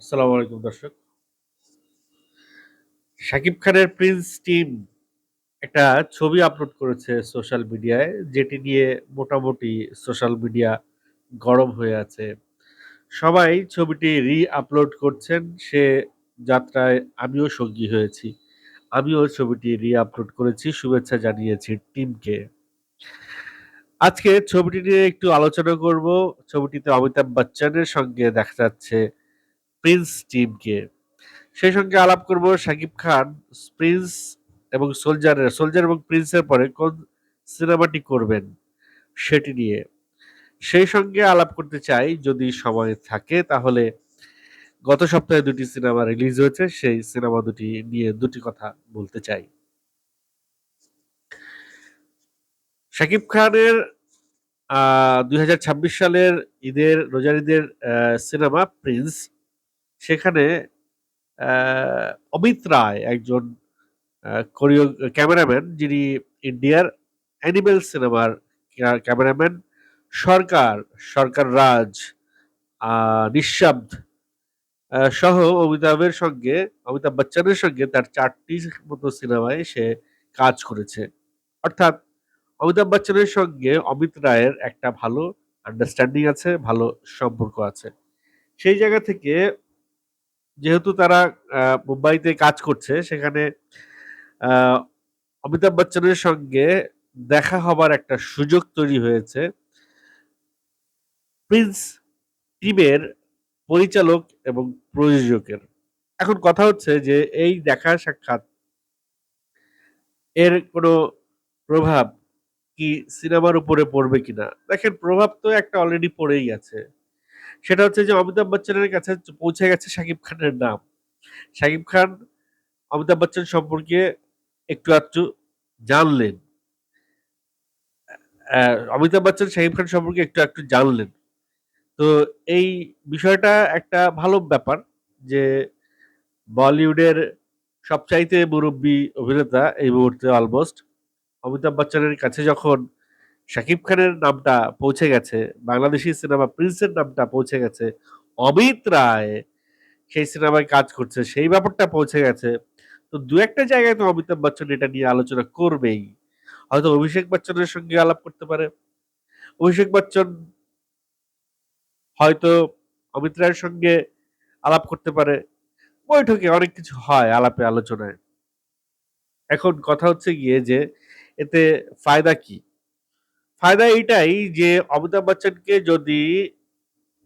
আসসালামু আলাইকুম দর্শক। শাকিব খানের 'প্রিন্স' টিম একটা ছবি আপলোড করেছে সোশ্যাল মিডিয়ায়, যেটি নিয়ে মোটামুটি সোশ্যাল মিডিয়া গরম হয়ে আছে। সবাই ছবিটি রি-আপলোড করছেন, সে যাত্রায় আমিও সঙ্গী হয়েছি। আমিও ছবিটি রি-আপলোড করেছি, শুভেচ্ছা জানিয়েছি টিমকে। আজকে ছবিটি নিয়ে একটু আলোচনা করব। ছবিটিতে অমিতাভ বচ্চনের সঙ্গে দেখা যাচ্ছে 'প্রিন্স' টিমকে। সেই সঙ্গে আলাপ করব শাকিব খান 'প্রিন্স' এবং 'সোলজার' এর 'সোলজার' এবং প্রিন্সের পরে কোন সিনেমাটি করবেন সেটি নিয়ে। সেই সঙ্গে আলাপ করতে চাই যদি সময় থাকে তাহলে গত সপ্তাহে দুটি সিনেমা রিলিজ হয়েছে, সেই সিনেমা দুটি নিয়ে দুটি কথা বলতে চাই। শাকিব খানের ২০২৬ সালের ঈদের রোজার ঈদের সিনেমা 'প্রিন্স' সেখানে অমিত রায় একজন কোরিও ক্যামেরাম্যান যিনি ইন্ডিয়ার অ্যানিমেল সিনেমার ক্যামেরাম্যান সরকার, সরকার রাজ, নিঃশব্দ সহ অমিতাভের সঙ্গে অমিতাভ বচ্চনের সঙ্গে তার চারটি মতো সিনেমায় সে কাজ করেছে। অর্থাৎ অমিতাভ বচ্চনের সঙ্গে অমিত রায়ের একটা ভালো আন্ডারস্ট্যান্ডিং আছে, ভালো সম্পর্ক আছে। সেই জায়গা থেকে যেহেতু তারা মুম্বাইতে কাজ করছে, সেখানে অমিতাভ বচ্চনের সঙ্গে দেখা হবার একটা সুযোগ তৈরি হয়েছে। 'প্রিন্স' টিমের পরিচালক এবং প্রযোজকের। এখন কথা হচ্ছে যে, এই দেখা সাক্ষাৎ এর কোনো প্রভাব কি সিনেমার উপরে পড়বে কিনা? দেখেন, প্রভাব তো একটা অলরেডি পড়েই আছে। সেটা হচ্ছে যে অমিতাভ বচ্চনের কাছে পৌঁছে গেছে শাকিব খানের নাম। শাকিব খান অমিতাভ বচ্চন সম্পর্কে একটু আধটু জানলেন। অমিতাভ বচ্চন শাকিব খান সম্পর্কে একটু আকটু জানলেন। তো এই বিষয়টা একটা ভালো ব্যাপার যে বলিউডের সবচাইতে মুরুব্বি অভিনেতা এই মুহূর্তে অলমোস্ট অমিতাভ বচ্চনের কাছে যখন শাকিব খানের নামটা পৌঁছে গেছে, বাংলাদেশি সিনেমা প্রিন্সের নামটা পৌঁছে গেছে, অমিত রায় সেই সিনেমায় কাজ করছে, সেই ব্যাপারটা পৌঁছে গেছে। তো দু একটা জায়গায় তো অমিতাভ বচ্চন এটা নিয়ে আলোচনা করবেই। হয়তো অভিষেক বচ্চনের সঙ্গে আলাপ করতে পারে। অভিষেক বচ্চন হয়তো অমিত রায়ের সঙ্গে আলাপ করতে পারে। বৈঠকে অনেক কিছু হয় আলাপে আলোচনায়। এখন কথা হচ্ছে গিয়ে যে এতে ফায়দা কি? ফায়দা এইটাই যে অমিতাভ বচ্চনকে যদি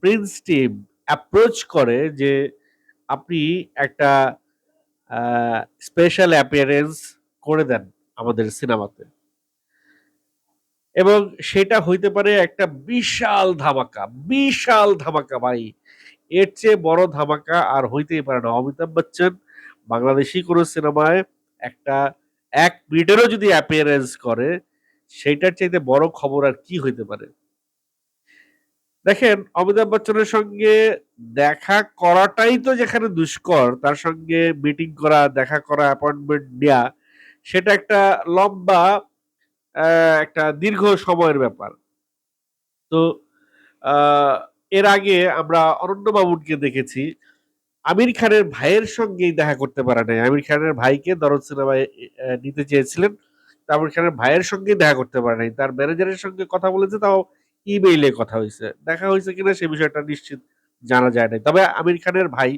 'প্রিন্স' টিম অ্যাপ্রোচ করে যে আপনি একটা স্পেশাল অ্যাপিয়ারেন্স করে দেন আমাদের সিনেমাতে। এবং সেটা হইতে পারে একটা বিশাল ধামাকা, বিশাল ধামাকা ভাই। এর চেয়ে বড় ধামাকা আর হইতেই পারে না। অমিতাভ বচ্চন বাংলাদেশি কোনো সিনেমায় একটা এক মিনিটেরও যদি অ্যাপিয়ারেন্স করে, সেইটার চাইতে বড় খবর আর কি হইতে পারে? দেখেন অমিতাভ বচ্চনের সঙ্গে দেখা করাটাই তো যেখানে দুষ্কর, তার সঙ্গে মিটিং করা, দেখা করা, অ্যাপয়েন্টমেন্ট নেওয়া সেটা একটা লম্বা একটা দীর্ঘ সময়ের ব্যাপার। তো এর আগে আমরা অনন্য মামুনকে দেখেছি। আমির খানের ভাইয়ের সঙ্গেই দেখা করতে পারে নাই। আমির খানের ভাইকে দরদ সিনেমায় নিতে চেয়েছিলেন। তো আমির খানের ভাইয়ের সঙ্গে দেখা করতে পারে নাই। তার ম্যানেজারের সঙ্গে কথা বলেছে তাও ইমেইলে কথা হয়েছে দেখা হয়েছে কিনা সে বিষয়টা নিশ্চিত জানা যায় নাই। তবে আমির খানের ভাই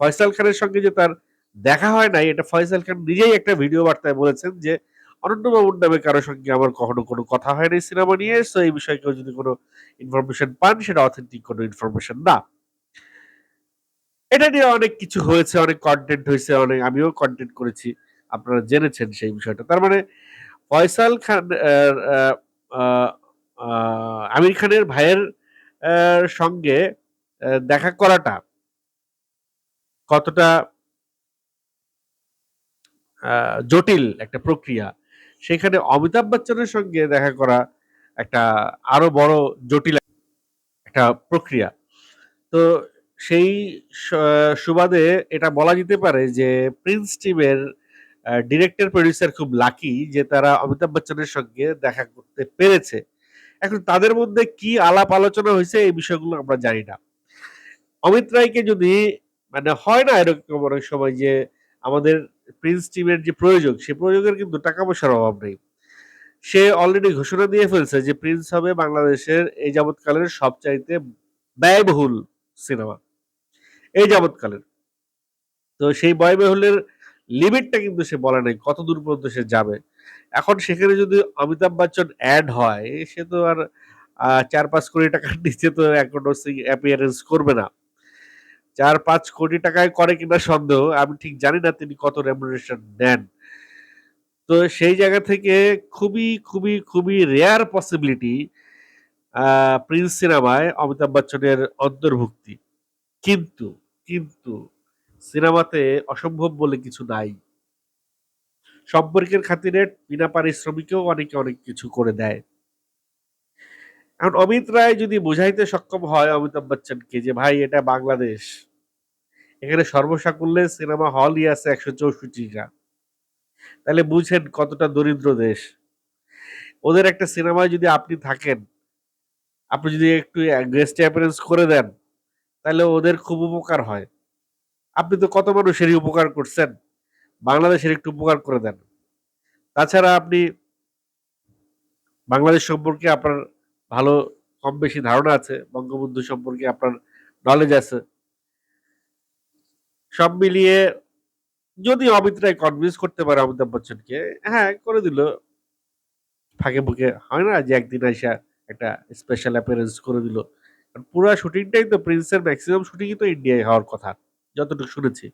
ফয়সাল খানের সঙ্গে যে তার দেখা হয় নাই এটা ফয়সাল খান নিজেই একটা ভিডিও বার্তায় বলেছেন যে, "অনন্য মামুন নামে কারোর সঙ্গে আমার কখনো কোনো কথা হয় নাই সিনেমা নিয়ে। সো এই বিষয়ে কেউ যদি কোনো ইনফরমেশন পান সেটা অথেন্টিক কোনো ইনফরমেশন না।" এটা নিয়ে অনেক কিছু হয়েছে, অনেক কন্টেন্ট হয়েছে অনেক আমিও কন্টেন্ট করেছি। আপনারা জেনেছেন সেই বিষয়টা। তার মানে ফয়সাল খান আমির খানের ভাইয়ের সঙ্গে দেখা করাটা কতটা জটিল একটা প্রক্রিয়া। সেখানে অমিতাভ বচ্চনের সঙ্গে দেখা করা একটা আরও বড় জটিল একটা প্রক্রিয়া। তো সেই সুবাদে এটা বলা যেতে পারে যে, 'প্রিন্স' টিমের ডিরেক্টর, প্রোডিউসার খুব লাকি যে তারা অমিতাভ বচ্চনের সঙ্গে দেখা করতে পেরেছে। এখন তাদের মধ্যে কি আলাপ আলোচনা হয়েছে এই বিষয়গুলো আমরা জানি না। অমিত রায়কে যদি মানে হয় না এরকম অনেক সময় যে আমাদের প্রিন্স টিমের যে প্রয়োজন সে প্রয়োগের কিন্তু টাকা পয়সার অভাব নেই সে অলরেডি ঘোষণা দিয়ে ফেলছে যে প্রিন্স হবে বাংলাদেশের এই যাবৎকালের সবচাইতে ব্যয়বহুল সিনেমা এই যাবৎকালের তো সেই ব্যয়বহুলের লিমিটটা কিন্তু সে বলে নাই, কত দূর পর্যন্ত সে যাবে। এখন সেখানে যদি অমিতাভ বচ্চন অ্যাড হয়, সে তো আর চার পাঁচ কোটি টাকার নিচে তো এখনও অ্যাপিয়ারেন্স করবে না। চার পাঁচ কোটি টাকায় করে কিনা সন্দেহ, আমি ঠিক জানি না তিনি কত রেমুনারেশন নেন। তো সেই জায়গা থেকে খুবই খুবই খুবই রেয়ার পসিবিলিটি প্রিন্স সিনেমায় অমিতাভ বচ্চনের অন্তর্ভুক্তি। কিন্তু কিন্তু সিনেমাতে অসম্ভব বলে কিছু নাই। সম্পর্কের খাতিরে বিনা পারিশ্রমিকেও অনেকে অনেক কিছু করে দেয়। এখন অমিত রায় যদি বুঝাইতে সক্ষম হয়, অমিতাভ বচ্চনকে, যে ভাই, এটা বাংলাদেশ। এখানে সর্বসাকুল্যে সিনেমা হলই আছে একশো চৌষট্টিটা। তাহলে বুঝেন কতটা দরিদ্র দেশ। ওদের একটা সিনেমায় যদি আপনি থাকেন, আপনি যদি একটু গেস্ট অ্যাপিয়ারেন্স করে দেন, তাহলে ওদের খুব উপকার হয়। আপনি তো কত মানুষেরই উপকার করছেন। বাংলাদেশের একটু উপকার করে দেন। তাছাড়া আপনি বাংলাদেশ সম্পর্কে আপনার ভালো কম বেশি ধারণা আছে, বঙ্গবন্ধু সম্পর্কে আপনার নলেজ আছে। সব মিলিয়ে যদি অমিত রায় কনভিন্স করতে পারে অমিতাভ বচ্চনকে হ্যাঁ করে দিল। ফাঁকে ফুঁকে হয় না যে একদিন আইসা একটা স্পেশাল অ্যাপিয়ারেন্স করে দিল। পুরো শুটিংটাই তো প্রিন্সের ম্যাক্সিমাম শুটিংই তো ইন্ডিয়ায় হওয়ার কথা। যতটুকু শুনেছি।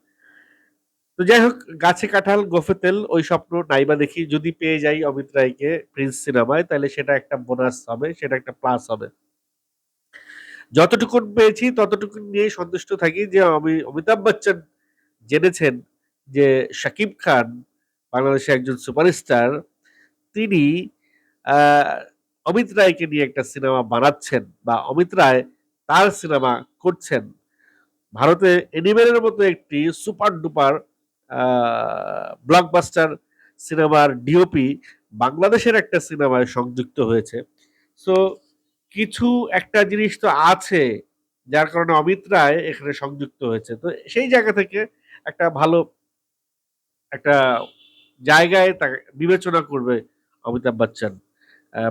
তো যাই হোক, গাছে কাঁঠাল, গোফে তেল, ওই স্বপ্ন নাইবা দেখি। যদি পেয়ে যাই অমিত রায়কে প্রিন্স সিনেমায়, তাহলে সেটা একটা বোনাস হবে, সেটা একটা প্লাস হবে। যতটুকু পেয়েছি ততটুকু নিয়ে সন্তুষ্ট থাকি যে আমি অমিতাভ বচ্চন জেনেছেন যে শাকিব খান বাংলাদেশের একজন সুপারস্টার, তিনি অমিত রায়কে নিয়ে একটা সিনেমা বানাচ্ছেন বা অমিত রায় তার সিনেমা করছেন। ভারতে এনিমেলের মতো একটি সুপার ডুপার ব্লকবাস্টার সিনেমার ডিওপি বাংলাদেশের একটা সিনেমায় সংযুক্ত হয়েছে। সো কিছু একটা জিনিস তো আছে যার কারণে অমিত রায় এখানে সংযুক্ত হয়েছে। তো সেই জায়গা থেকে একটা ভালো একটা জায়গায় তাকে বিবেচনা করবে অমিতাভ বচ্চন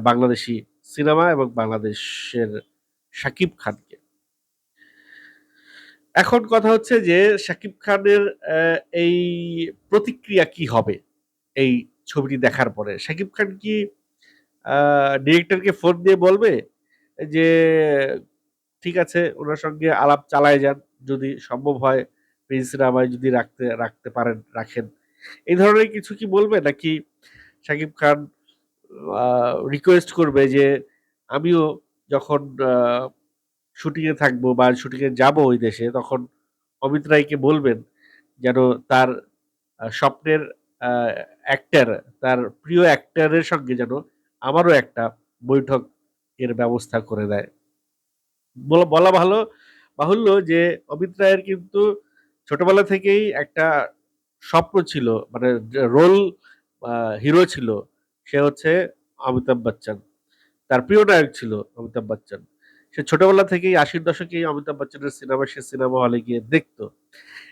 বাংলাদেশি সিনেমা এবং বাংলাদেশের শাকিব খানকে। এখন কথা হচ্ছে যে শাকিব খানের এই প্রতিক্রিয়া কি হবে এই ছবিটি দেখার পরে? শাকিব খান কি ডিরেক্টরকে ফোন দিয়ে বলবে যে, ঠিক আছে, ওনার সঙ্গে আলাপ চালায় যান, যদি সম্ভব হয় প্রিন্স রামায় যদি রাখতে রাখতে পারেন, রাখেন। এই ধরনের কিছু কি বলবে? নাকি শাকিব খান রিকোয়েস্ট করবে যে, আমিও যখন শুটিংয়ে থাকব বা শুটিংয়ে যাব ওই দেশে, তখন অমিত রায়কে বলবেন যেন তার স্বপ্নের অ্যাক্টার তার প্রিয় অ্যাক্টারের সঙ্গে যেন আমারও একটা বৈঠক এর ব্যবস্থা করে দেয়। বলা ভালো, বাহুল্য যে অমিত রায়ের কিন্তু ছোটবেলা থেকেই একটা স্বপ্ন ছিল মানে রোল হিরো ছিল, সে হচ্ছে অমিতাভ বচ্চন। তার প্রিয় নায়ক ছিল অমিতাভ বচ্চন। সে ছোটবেলা থেকেই আশির দশকেই অমিতাভ বচ্চনের সিনেমা, সে সিনেমা হলে গিয়ে দেখতো।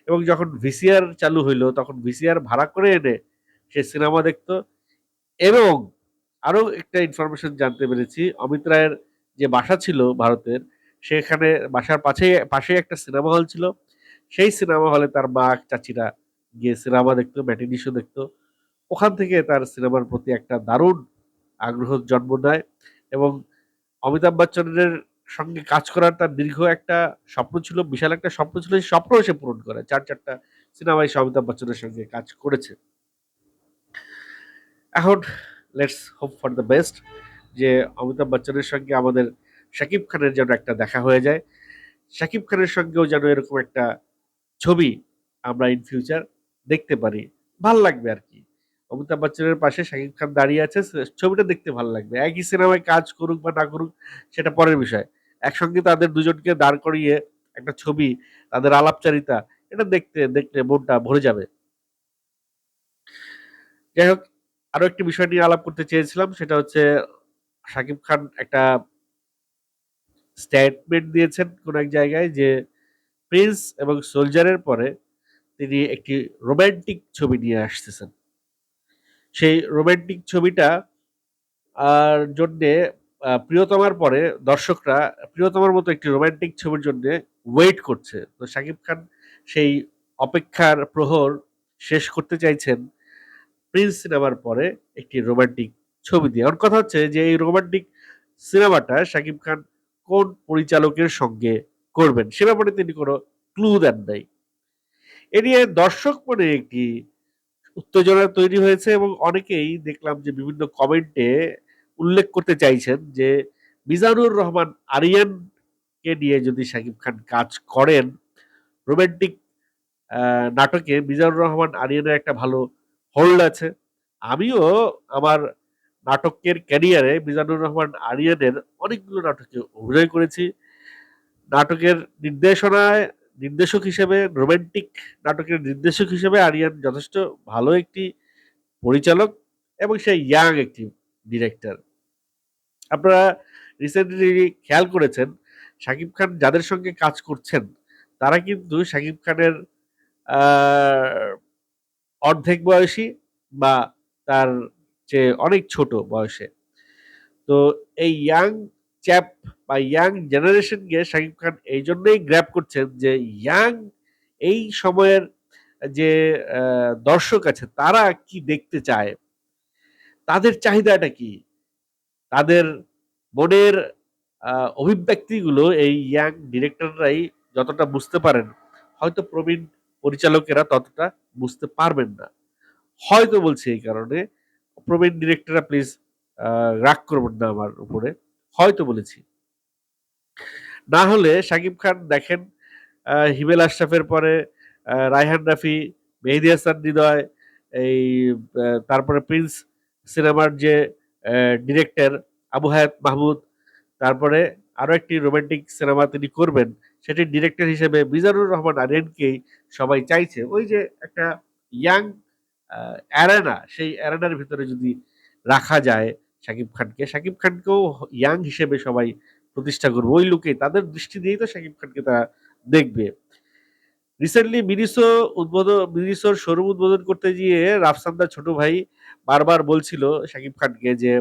এবং যখন ভিসিআর চালু হইল, তখন ভিসিআর ভাড়া করে এনে সে সিনেমা দেখতো। এবং আরও একটা ইনফরমেশন জানতে পেরেছি, অমিত রায়ের যে বাসা ছিল ভারতের, সেখানে বাসার পাশে পাশে একটা সিনেমা হল ছিল। সেই সিনেমা হলে তার মা, চাচিরা গিয়ে সিনেমা দেখতো, ম্যাটিনি শো দেখতো। ওখান থেকে তার সিনেমার প্রতি একটা দারুণ আগ্রহ জন্ম নেয়। এবং অমিতাভ বচ্চনের সঙ্গে কাজ করার তার দীর্ঘ একটা স্বপ্ন ছিল, বিশাল একটা স্বপ্ন ছিল, সেই স্বপ্ন সে পূরণ করে। চার, চারটা সিনেমায় অমিতাভ বচ্চনের সঙ্গে কাজ করেছে। এখন let's hope for the best যে অমিতাভ বচ্চনের সঙ্গে আমাদের শাকিব খানের যেন একটা দেখা হয়ে যায়। শাকিব খানের সঙ্গেও যেন এরকম একটা ছবি আমরা ইন ফিউচার দেখতে পারি। ভালো লাগবে আর কি। অমিতাভ বচ্চনের পাশে শাকিব খান দাঁড়িয়ে আছে ছবিটা দেখতে ভালো লাগবে। একই সিনেমায় কাজ করুক বা না করুক, সেটা পরের বিষয়। একসঙ্গে তাদের দুজনকে দাঁড় করিয়ে একটা ছবি, তাদের আলাপচারিতা, এটা দেখতে দেখতে মনটা ভরে যাবে। যাই হোক, আরও একটি বিষয় নিয়ে আলাপ করতে চেয়েছিলাম, সেটা হচ্ছে শাকিব খান একটা স্টেটমেন্ট দিয়েছেন কোন এক জায়গায় যে প্রিন্স এবং সোলজারের পরে তিনি একটি রোমান্টিক ছবি নিয়ে আসতেছেন। সেই রোমান্টিক ছবিটা আর জন্যে প্রিয়তমার পরে দর্শকরা, প্রিয়তমার মতো একটি রোমান্টিক ছবির জন্য ওয়েট করছে। তো শাকিব খান সেই অপেক্ষার প্রহর শেষ করতে চাইছেন প্রিন্স সিনেমার পরে একটি রোমান্টিক ছবি দিয়ে। ওর কথা হচ্ছে যে এই রোমান্টিক সিনেমাটা শাকিব খান কোন পরিচালকের সঙ্গে করবেন? সে ব্যাপারে তিনি কোনো ক্লু দেন নাই। এ নিয়ে দর্শক মনে একটি উত্তেজনা তৈরি হয়েছে এবং অনেকেই দেখলাম যে বিভিন্ন কমেন্টে উল্লেখ করতে চাইছেন যে মিজানুর রহমান আরিয়ানকে নিয়ে যদি শাকিব খান কাজ করেন রোমান্টিক নাটকে মিজানুর রহমান আরিয়ানের একটা ভালো হোল্ড আছে। আমিও আমার নাটকের ক্যারিয়ারে মিজানুর রহমান আরিয়ানের অনেকগুলো নাটকে অভিনয় করেছি। নাটকের নির্দেশনায় নির্দেশক হিসেবে রোমান্টিক নাটকের নির্দেশক হিসেবে আরিয়ান যথেষ্ট ভালো একটি পরিচালক এবং সে ইয়াং একটি ডিরেক্টর আপনারা রিসেন্টলি খেয়াল করেছেন, শাকিব খান যাদের সঙ্গে কাজ করছেন, তারা কিন্তু শাকিব খানের অর্ধেক বয়সী বা তার চেয়ে অনেক ছোট বয়সে। তো এই ইয়াং চ্যাপ বা ইয়াং জেনারেশনকে শাকিব খান এই জন্যই গ্র্যাপ করছেন যে ইয়াং এই সময়ের যে দর্শক আছে, তারা কি দেখতে চায়? তাদের চাহিদাটা কি? তাদের আহ, অভিব্যক্তিগুলো এই ইয়াং ডিরেক্টররাই যতটা বুঝতে পারেন হয়তো প্রবীণ পরিচালকেরা ততটা বুঝতে পারবেন না। হয়তো বলছি এই কারণে প্রবীণ ডিরেক্টররা প্লিজ রাগ করবেন না আমার উপরে হয়তো বলেছি। না হলে শাকিব খান দেখেন হিমেল আশরাফের পরে রায়হান রাফি মেহেদি হাসান হৃদয় এই তারপরে প্রিন্স সিনেমার যে ডিরেক্টর আবু হায়াত মাহমুদ। তারপরে আরও একটি রোমান্টিক সিনেমা তিনি করবেন সেটির ডিরেক্টর হিসেবে মিজানুর রহমান আরিয়ানকেই সবাই চাইছে। ওই যে একটা ইয়াং অ্যারেনা সেই অ্যারেনার ভিতরে যদি রাখা যায় শাকিব খানকে, শাকিব খানকেও ইয়াং হিসেবে সবাই প্রতিষ্ঠা করবে। ওই লুকে তাদের দৃষ্টি দিয়েই তো শাকিব খানকে তারা দেখবে। রিসেন্টলি মিনিসো উদ্বোধন, মিনিসোর শোরুম উদ্বোধন করতে গিয়ে রাফসান্দার ছোট ভাই বারবার বলছিল শাকিব খানকে যে,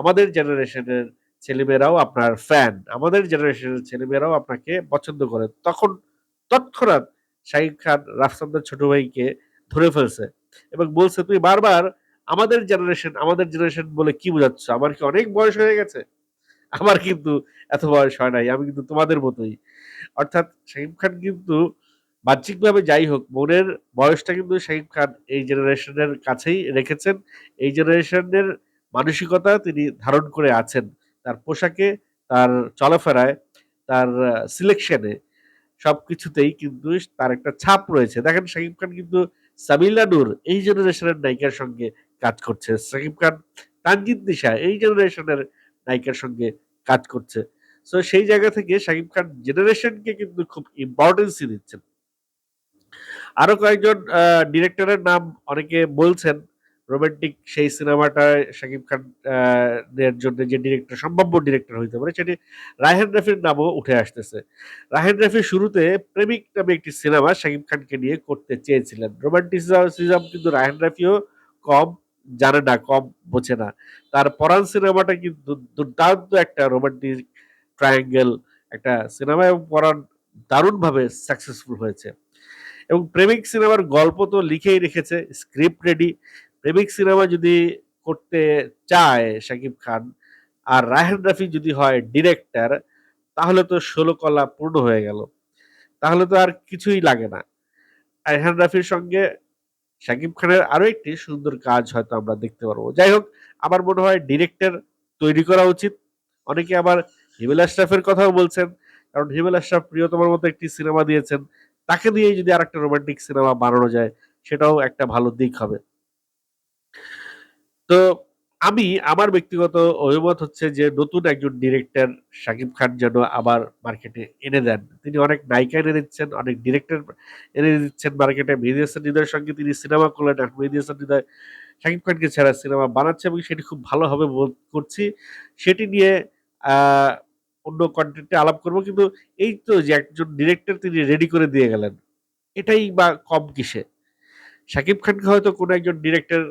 আমাদের জেনারেশনের ছেলেমেয়েরাও আপনার ফ্যান আমাদের জেনারেশনের ছেলেমেয়েরাও আপনাকে পছন্দ করে। তখন তৎক্ষণাৎ শাকিব খান রাফসান্দার ছোট ভাইকে ধরে ফেলছে এবং বলছে তুই বারবার আমাদের জেনারেশন আমাদের জেনারেশন বলে কি বোঝাচ্ছ? আমার কি অনেক বয়স হয়ে গেছে? আমার কিন্তু এত বয়স হয় নাই, আমি কিন্তু তোমাদের মতোই। অর্থাৎ শাকিব খান কিন্তু বাহ্যিকভাবে যাই হোক মনের বয়সটা কিন্তু শাকিব খান এই জেনারেশনের কাছেই রেখেছেন। এই জেনারেশনের মানসিকতা তিনি ধারণ করে আছেন। তার পোশাকে, তার চলাফেরায়, তার সিলেকশনে সব কিছুতেই কিন্তু তার একটা ছাপ রয়েছে। দেখেন শাকিব খান কিন্তু সাবিলা নূর এই জেনারেশনের নায়িকার সঙ্গে কাজ করছে। শাকিব খান, তানজিদ নিশা এই জেনারেশনের নায়িকার সঙ্গে কাজ করছে। সো সেই জায়গা থেকে শাকিব খান জেনারেশনকে কিন্তু খুব ইম্পর্টেন্সই দিচ্ছেন। আরও কয়েকজন ডিরেক্টরের নাম অনেকে বলছেন রোমান্টিক সেই সিনেমাটা শাকিব খান এর জন্য যে ডিরেক্টর সম্ভাব্য ডিরেক্টর হইতে পারে, সেটি রায়হান রাফির নামও উঠে আসতেছে। রাহেন রাফি শুরুতে প্রেমিক নামে একটি সিনেমা শাকিব খানকে নিয়ে করতে চেয়েছিলেন। রোমান্টিসিজম কিন্তু রায়হান রাফিও কম, জানে না, কম বোঝে না। তার পরাণ সিনেমাটা কিন্তু দুর্দান্ত একটা রোমান্টিক ট্রায়াঙ্গেল একটা সিনেমা এবং পরাণ দারুণভাবে সাকসেসফুল হয়েছে। এবং প্রেমিক সিনেমার গল্প তো লিখেই রেখেছে স্ক্রিপ্ট রেডি প্রেমিক সিনেমা যদি করতে চায় শাকিব খান আর রায়হান রাফি যদি হয় ডিরেক্টর তাহলে তো ষোলো কলা পূর্ণ হয়ে গেল। তাহলে তো আর কিছুই লাগে না। রায়হান রাফির সঙ্গে শাকিব খানের আরও একটি সুন্দর কাজ হয়তো আমরা দেখতে পারব। যাই হোক, আমার মনে হয় ডিরেক্টর তৈরি করা উচিত। অনেকে আবার হিমেল আশরাফের কথাও বলছেন, কারণ হিমেল আশরাফ প্রিয়তমার মতো একটি সিনেমা দিয়েছেন। তাকে দিয়ে যদি আর একটা রোমান্টিক সিনেমা বানানো যায়, সেটাও একটা ভালো দিক হবে। তো আমি, আমার ব্যক্তিগত অভিমত হচ্ছে যে, নতুন একজন ডিরেক্টর শাকিব খান যেন আবার মার্কেটে এনে দেন। তিনি অনেক নায়িকা এনে দিচ্ছেন, অনেক ডিরেক্টর এনে দিচ্ছেন মার্কেটে মেহেদি হাসান হৃদয়ের সঙ্গে তিনি সিনেমা করলেন এখন মেহেদি হাসান হৃদয় শাকিব খানকে ছাড়া সিনেমা বানাচ্ছে এবং সেটি খুব ভালো হবে বোধ করছি। সেটি নিয়ে অন্য কন্টেন্টে আলাপ করব, কিন্তু এই তো যে একজন ডিরেক্টর তিনি রেডি করে দিয়ে গেলেন। এটাই বা কম কিসে? শাকিব খানকে হয়তো কোনো একজন ডিরেক্টর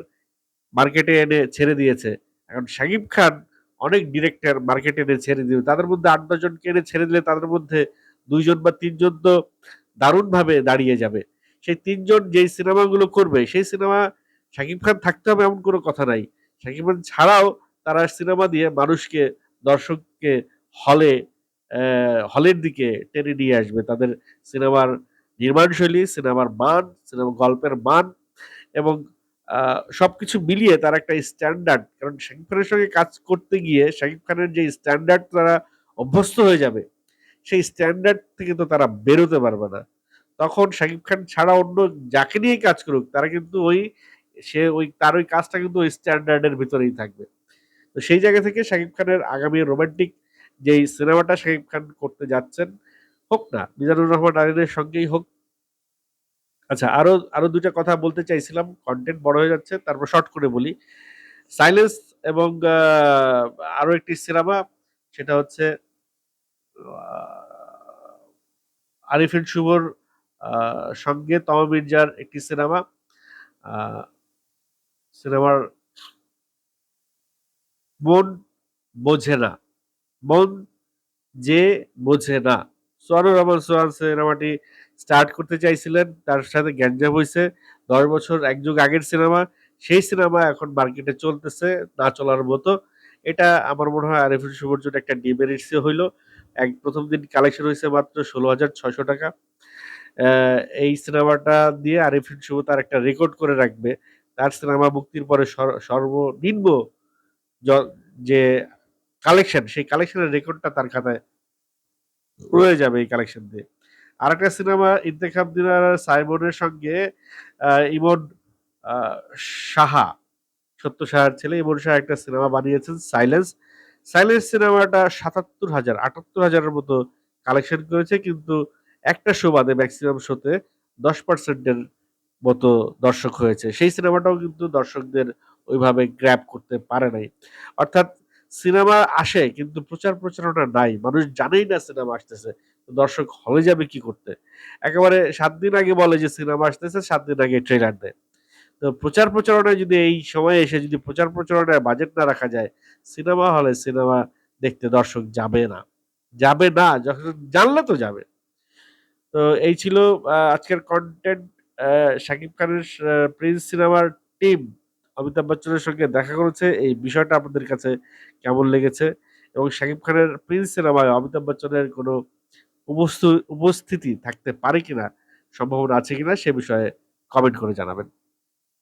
মার্কেটে এনে ছেড়ে দিয়েছে। এখন শাকিব খান অনেক ডিরেক্টর মার্কেটে এনে ছেড়ে দিবে। তাদের মধ্যে আট জনকে এনে ছেড়ে দিলে তাদের মধ্যে দুইজন বা তিনজন তো দারুণভাবে দাঁড়িয়ে যাবে। সেই তিনজন যেই সিনেমাগুলো করবে, সেই সিনেমা শাকিব খান থাকতে হবে এমন কোনো কথা নাই। শাকিব খান ছাড়াও তারা সিনেমা দিয়ে মানুষকে, দর্শককে হলে হলের দিকে টেনে নিয়ে আসবে। তাদের সিনেমার নির্মাণশৈলী, সিনেমার মান, সিনেমা গল্পের মান এবং সবকিছু মিলিয়ে তার একটা স্ট্যান্ডার্ড কারণ শাকিব খানের সঙ্গে কাজ করতে গিয়ে শাকিব খানের যে স্ট্যান্ডার্ড তারা অভ্যস্ত হয়ে যাবে, সেই স্ট্যান্ডার্ড থেকে তো তারা বেরোতে পারবে না। তখন শাকিব খান ছাড়া অন্য যাকে নিয়ে কাজ করুক, তারা কিন্তু ওই, সে ওই, তার ওই কাজটা কিন্তু ওই স্ট্যান্ডার্ডের ভিতরেই থাকবে। তো সেই জায়গা থেকে শাকিব খানের আগামী রোমান্টিক যেই সিনেমাটা শাকিব খান করতে যাচ্ছেন, হোক না, মিজানুর রহমান আরিনের সঙ্গেই হোক। আচ্ছা আরও আরও দুটা কথা বলতে চাইছিলাম কন্টেন্ট বড় হয়ে যাচ্ছে, তারপর শর্ট করে বলি। সাইলেন্স এবং আরও একটি সিনেমা, সেটা হচ্ছে আরিফিন শুভর সঙ্গে তমা মির্জার একটি সিনেমা সিনেমার মন বোঝে না। মন যে বোঝে না। সোয়ানুর রহমান, সোহান সিনেমাটি স্টার্ট করতে চাইছিলেন, তার সাথে গ্যাঞ্জাম হয়েছে দশ বছর, এক যুগ আগের সিনেমা, সেই সিনেমা এখন মার্কেটে চলতেছে, না চলার মতো। এটা আমার মনে হয় আরিফুল শুভর জন্য একটা ডিমেরিটসই হইল। এক প্রথম দিন কালেকশন হয়েছে মাত্র ষোলো হাজার ছয়শো টাকা। এই সিনেমাটা দিয়ে আরিফিন শুভ তার একটা রেকর্ড করে রাখবে। তার সিনেমা মুক্তির পরে সর- সর্বনিম্ন যে কালেকশন সেই কালেকশনের রেকর্ডটা তার খাতায় রয়ে যাবে এই কালেকশন দিয়ে। আর একটা সিনেমা ইন্তেখাব দিনার সাইমনের সঙ্গে ইমন সাহা, সত্য সাহার ছেলে, ইমন সাহা একটা সিনেমা বানিয়েছেন সাইলেন্স সাইলেন্স সিনেমাটা সাতাত্তর হাজার, আটাত্তর হাজারের মতো কালেকশন করেছে, কিন্তু একটা শো বাদে ম্যাক্সিমাম শোতে দশ পার্সেন্টের মতো দর্শক হয়েছে। সেই সিনেমাটাও কিন্তু দর্শকদের ওইভাবে গ্র্যাপ করতে পারে নাই। অর্থাৎ সিনেমা আসে, কিন্তু প্রচার প্রচারণা নাই। মানুষ জানেই না সিনেমা আসতেছে। দর্শক হলে যাবে কি করতে? একেবারে সাত দিন আগে বলে যে সিনেমা আসতেছে, সাত দিন আগে ট্রেলার দেয়। তো প্রচার প্রচারণায় যদি এই সময়ে এসে যদি প্রচার প্রচারণায় বাজেট না রাখা যায়, সিনেমা হলে সিনেমা দেখতে দর্শক যাবে না। যাবে না, যখন জানলে তো যাবে। তো এই ছিল আজকের কন্টেন্ট শাকিব খানের প্রিন্স সিনেমার টিম অমিতাভ বচ্চনের সঙ্গে দেখা করেছে। এই বিষয়টা আপনাদের কাছে কেমন লেগেছে? এবং শাকিব খানের প্রিন্স সিনেমায় অমিতাভ বচ্চনের কোনো উপস্থ- উপস্থিতি থাকতে পারে কিনা, সম্ভাবনা আছে কিনা, সে বিষয়ে কমেন্ট করে জানাবেন।